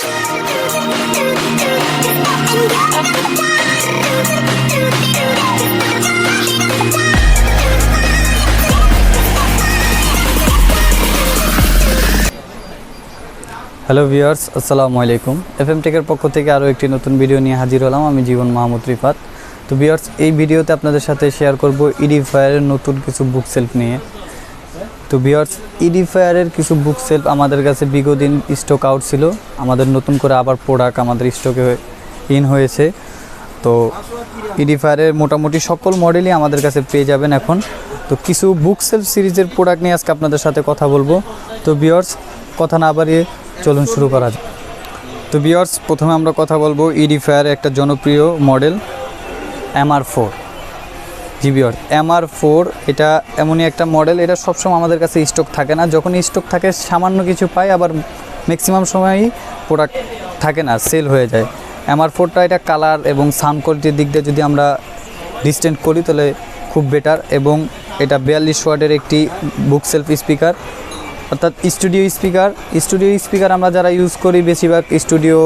Hello viewers আসসালামু আলাইকুম F M টেকের পক্ষ থেকে আরও একটি নতুন ভিডিও নিয়ে হাজির হলাম আমি জীবন মাহমুদ রিফাত। তো ভিউয়ার্স এই ভিডিওতে আপনাদের সাথে শেয়ার করব ইডিফায়ারের নতুন কিছু বুক সেলফ নিয়ে। তো ভিউয়ার্স ইডিফায়ারের কিছু বুক সেলফ আমাদের কাছে বিগদিন স্টক আউট ছিল। আমাদের নতুন করে আবার প্রোডাক্ট আমাদের স্টকে ইন হয়েছে। তো ইডিফায়ারের মোটামুটি সকল মডেলই আমাদের কাছে পেয়ে যাবেন এখন। তো কিছু বুক সেলফ সিরিজের প্রোডাক্ট নিয়ে আজকে আপনাদের সাথে কথা বলব। তো বিয়ার্স কথা না বাড়িয়ে চলুন শুরু করা যাক। তো বিয়ার্স প্রথমে আমরা কথা বলব ইডি ইডিফায়ার একটা জনপ্রিয় মডেল এমআর ফোর জি বিয়ার এমআর ফোর, এটা এমনই একটা মডেল, এটা সবসময় আমাদের কাছে স্টক থাকে না। যখন স্টক থাকে, সামান্য কিছু পাই, আবার ম্যাক্সিমাম সময়ই প্রোডাক্ট থাকে না সেল হয়ে যায়। এমআর ফোরটা এটা কালার এবং সাউন্ড কোয়ালিটির দিক দিয়ে যদি আমরা ডিস্টেন্ট করি, তাহলে খুব বেটার এবং এটা বিয়াল্লিশ ওয়ার্ডের একটি বুক সেলফ স্পিকার অর্থাৎ স্টুডিও স্পিকার স্টুডিও স্পিকার আমরা যারা ইউজ করি, বেশিরভাগ স্টুডিও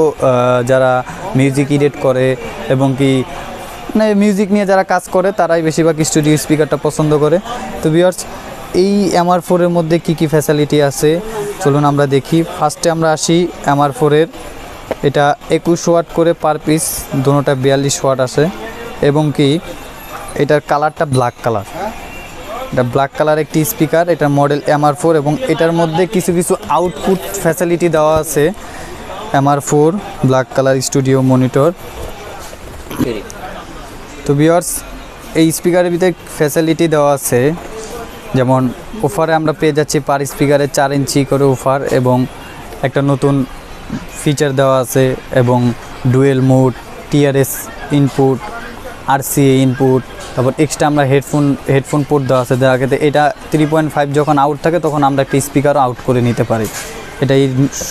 যারা মিউজিক এডিট করে, এবং কি মানে মিউজিক নিয়ে যারা কাজ করে, তারাই বেশিরভাগ স্টুডিও স্পিকারটা পছন্দ করে। তো বিয়ার্স এই এমআর ফোরের মধ্যে কি কি ফ্যাসিলিটি আছে? চলুন আমরা দেখি। ফার্স্টে আমরা আসি এমআর ফোরের এটা একুশ ওয়াট করে পার পিস দুটোটা বিয়াল্লিশ ওয়াট আছে। এবং কি, এটার কালারটা ব্ল্যাক কালার এটা ব্ল্যাক কালার একটি স্পিকার এটার মডেল এমআর ফোর এবং এটার মধ্যে কিছু কিছু আউটপুট ফ্যাসিলিটি দেওয়া আছে। MR four black colour studio monitor তো বিয়ার্স এই স্পিকারের ভিতরে ফ্যাসিলিটি দেওয়া আছে। যেমন অফারে আমরা পেয়ে যাচ্ছি পার স্পিকারে চার ইঞ্চি করে অফার এবং একটা নতুন ফিচার দেওয়া আছে এবং dual mode TRS input RCA input তারপর এক্সট্রা আমরা হেডফোন হেডফোন পোর্ট দেওয়া আছে। দেওয়া ক্ষেত্রে এটা থ্রি পয়েন্ট ফাইভ যখন আউট থাকে তখন আমরা একটা স্পিকারও আউট করে নিতে পারি। এটাই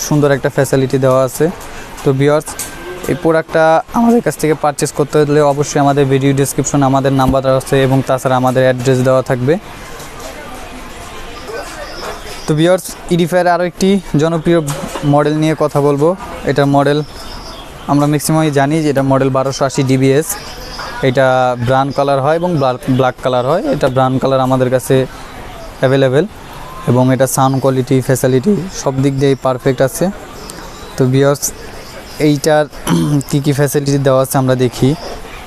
সুন্দর একটা ফ্যাসিলিটি দেওয়া আছে। তো বিয়ার্স এই প্রোডাক্টটা আমাদের কাছ থেকে পারচেস করতে হলে অবশ্যই আমাদের ভিডিও ডিসক্রিপশনে আমাদের নাম্বার দেওয়া আছে এবং তাছাড়া আমাদের অ্যাড্রেস দেওয়া থাকবে। তো বিয়ার্স ইডিফায়ার আরও একটি জনপ্রিয় মডেল নিয়ে কথা বলব। এটার মডেল আমরা ম্যাক্সিমামই জানি যে এটা মডেল বারোশো আশি ডিবিএস এটা ব্রাউন কালার হয় এবং ব্ল্যাক কালার হয়। এটা ব্রাউন কালার আমাদের কাছে অ্যাভেলেবেল এবং এটা সাউন্ড কোয়ালিটি ফ্যাসিলিটি সব দিক দিয়েই পারফেক্ট আছে। তো বিয়ার্স এইটার কী কী ফ্যাসিলিটি দেওয়া আছে আমরা দেখি।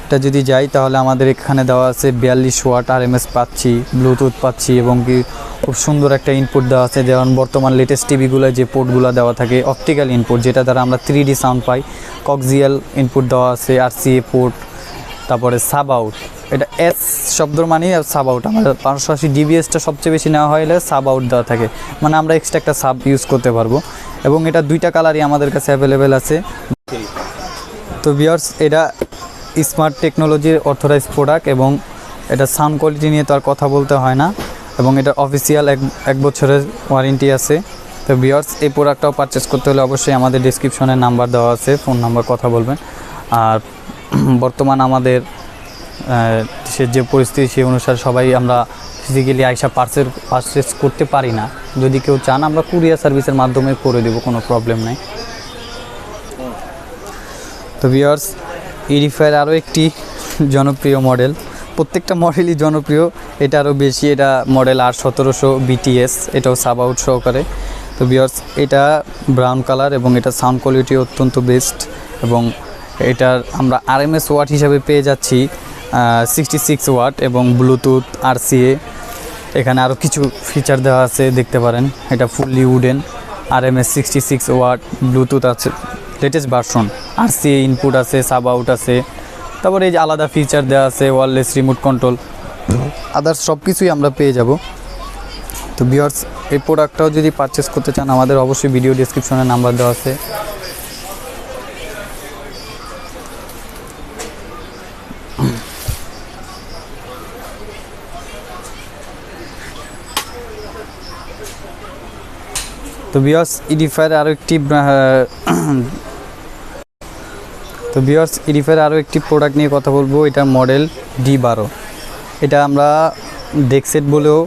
এটা যদি যাই তাহলে আমাদের এখানে দেওয়া আছে বিয়াল্লিশ ওয়াট আর পাচ্ছি ব্লুটুথ পাচ্ছি এবং কি খুব সুন্দর একটা ইনপুট দেওয়া আছে। যেমন বর্তমান লেটেস্ট টিভিগুলো যে পোর্টগুলো দেওয়া থাকে অপটিক্যাল ইনপুট যেটা দ্বারা আমরা থ্রি সাউন্ড পাই। কক্সিয়াল ইনপুট দেওয়া আছে আর সি এ পোর্ট তারপরে সাব আউট এটা এস শব্দর মানেই সাব আউট আমাদের পাঁচশো আশি ডিবিএসটা সবচেয়ে বেশি নেওয়া হলে সাব আউট দেওয়া থাকে। মানে আমরা এক্সট্রা একটা সাব ইউজ করতে পারব। এবং এটা দুইটা কালারই আমাদের কাছে অ্যাভেলেবেল আছে। তো বিয়ার্স এটা স্মার্ট টেকনোলজির অথরাইজ প্রোডাক্ট এবং এটা সাউন্ড কোয়ালিটি নিয়ে তো আর কথা বলতে হয় না। এবং এটা অফিসিয়াল এক এক বছরের ওয়ারেন্টি আছে। তো বিয়ার্স এই প্রোডাক্টটাও পারচেস করতে হলে অবশ্যই আমাদের ডিসক্রিপশনে নাম্বার দেওয়া আছে। ফোন নাম্বার কথা বলবেন। আর বর্তমান আমাদের দেশের যে পরিস্থিতি সেই অনুসারে সবাই আমরা ফিজিক্যালি আইসা পার্সেল পারচেস করতে পারি না। যদি কেউ চান, আমরা কুরিয়ার সার্ভিসের মাধ্যমে করে দেবো, কোনো প্রবলেম নেই। তো ভিওর্স ইডিফায়ার আরও একটি জনপ্রিয় মডেল প্রত্যেকটা মডেলই জনপ্রিয়, এটা আরও বেশি। এটা মডেল আর সতেরোশো বিটিএস এটাও সাব আউট সহকারে। তো ভিওর্স এটা ব্রাউন কালার এবং এটা সাউন্ড কোয়ালিটি অত্যন্ত বেস্ট এবং এটার আমরা আরএমএস ওয়াট হিসাবে পেয়ে যাচ্ছি সিক্সটি সিক্স ওয়াট এবং ব্লুটুথ আরসিএ এখানে আরও কিছু ফিচার দেওয়া আছে, দেখতে পারেন। এটা fully wooden R M S sixty six watt Bluetooth আছে latest version R C input আছে সাব আউট আছে। তারপরে এই যে আলাদা ফিচার দেওয়া আছে ওয়ারলেস রিমোট কন্ট্রোল আদার্স সব কিছুই আমরা পেয়ে যাব। তো বিয়ার্স এই প্রোডাক্টটাও যদি পারচেস করতে চান, আমাদের অবশ্যই ভিডিও ডিসক্রিপশনে নাম্বার দেওয়া আছে। তো বিয়ার্স ইডিফায়ার আরও একটি তো বিয়ার্স ইডিফায়ার আরও একটি প্রোডাক্ট নিয়ে কথা বলব। এটা মডেল ডি বারো। এটা আমরা ডেকসেট বলেও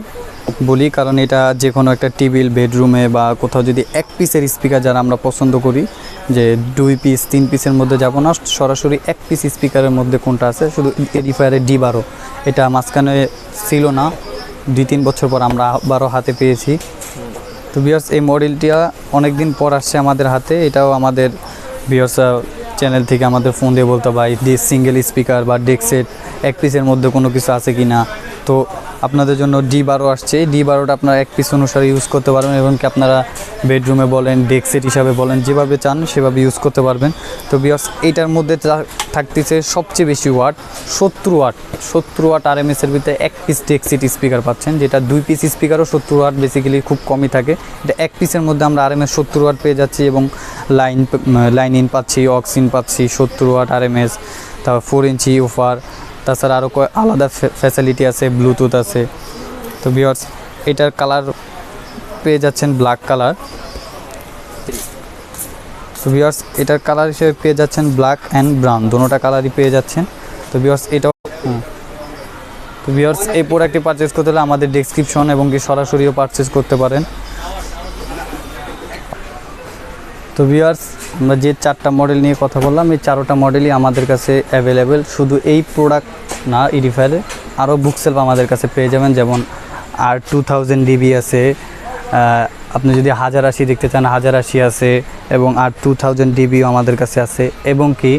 বলি, কারণ এটা যে কোনো একটা টেবিল বেডরুমে বা কোথাও যদি এক পিসের স্পিকার যারা আমরা পছন্দ করি, যে দুই পিস তিন পিসের মধ্যে যাব না, সরাসরি এক পিস স্পিকারের মধ্যে কোনটা আছে? শুধু এডিফায়ারের ডি বারো। এটা মাঝখানে ছিল না। দুই, তিন বছর পর আমরা আবারও হাতে পেয়েছি। তো বিয়ার্স এই মডেলটা অনেক দিন পর আসছে আমাদের হাতে। এটাও আমাদের বিয়ার্স চ্যানেল থেকে আমাদের ফোন দিয়ে বলতে, ভাই ডি সিঙ্গেল স্পিকার বা ডেক সেট এক পিসের মধ্যে কোনো কিছু আছে কি না তো আপনাদের জন্য ডি বারো আসছে। ডি বারোটা আপনারা এক পিস অনুসারে ইউজ করতে পারবেন এবং কি আপনারা বেডরুমে বলেন সেট হিসাবে বলেন, যেভাবে চান সেভাবে ইউজ করতে পারবেন। তো বিয়ার্স এইটার মধ্যে থাকতেছে সবচেয়ে বেশি ওয়াট সত্তর ওয়াট সত্তর ওয়াট আর এম এসের ভিতরে এক পিস ডেক সেট স্পিকার পাচ্ছেন, যেটা দুই পিস স্পিকারও সত্তর ওয়াট বেসিক্যালি খুব কমই থাকে। এটা এক পিসের মধ্যে আমরা আর এম এস সত্তর ওয়াট পেয়ে যাচ্ছি এবং লাইন লাইন ইন পাচ্ছি অক্স ইন পাচ্ছি, সত্তর ওয়াট আর এম এস তারপর ফোর ইঞ্চি ওফার তাছাড়া আরও আলাদা ফ্যাসিলিটি আছে ব্লুটুথ আছে। তো বিয়ার্স এটার কালার পেয়ে যাচ্ছেন ব্ল্যাক কালার তো বিয়ার্স এটার কালার হিসেবে পেয়ে যাচ্ছেন ব্ল্যাক অ্যান্ড ব্রাউন দুটোটা কালারই পেয়ে যাচ্ছেন। তো বিয়ার্স এটাও। তো বিয়ার্স এই প্রোডাক্টটি পারচেস করতে হলে আমাদের ডেসক্রিপশন এবং কি সরাসরিও পারচেস করতে পারেন। তো বিয়ার্স আমরা যে চারটা মডেল নিয়ে কথা বললাম, এই চারোটা মডেলই আমাদের কাছে অ্যাভেলেবেল শুধু এই প্রোডাক্ট না ইডিফায়ারে আরও বুকসেলফ আমাদের কাছে পেয়ে যাবেন। যেমন আর টু থাউজেন্ড ডিবি আছে আপনি যদি হাজার আশি দেখতে চান, হাজার আশি আছে, এবং আর টু থাউজেন্ড ডিবিও আমাদের কাছে আছে। এবং কি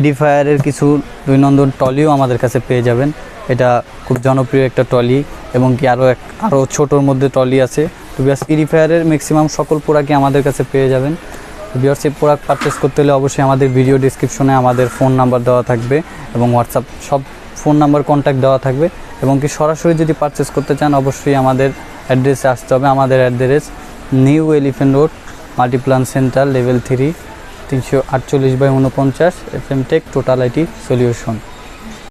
ইডিফায়ারের কিছু দুই নন্দন টলিও আমাদের কাছে পেয়ে যাবেন। এটা খুব জনপ্রিয় একটা টলি এবং কি আরও এক আরও ছোটোর মধ্যে টলি আছে। তো বিয়াস ইডিফায়ারের ম্যাক্সিমাম সকল প্রোডাক্টই আমাদের কাছে পেয়ে যাবেন। এই প্রোডাক্ট পারচেস করতে হলে অবশ্যই আমাদের ভিডিও ডিসক্রিপশনে আমাদের ফোন নাম্বার দেওয়া থাকবে এবং হোয়াটসঅ্যাপ সব ফোন নাম্বার কন্ট্যাক্ট দেওয়া থাকবে এবং কি সরাসরি যদি পারচেস করতে চান, অবশ্যই আমাদের অ্যাড্রেসে আসতে হবে। আমাদের address New Elephant Road Multiplan Centre level three তিনশো আটচল্লিশ বাই উনপঞ্চাশ F M Tech Total IT Solution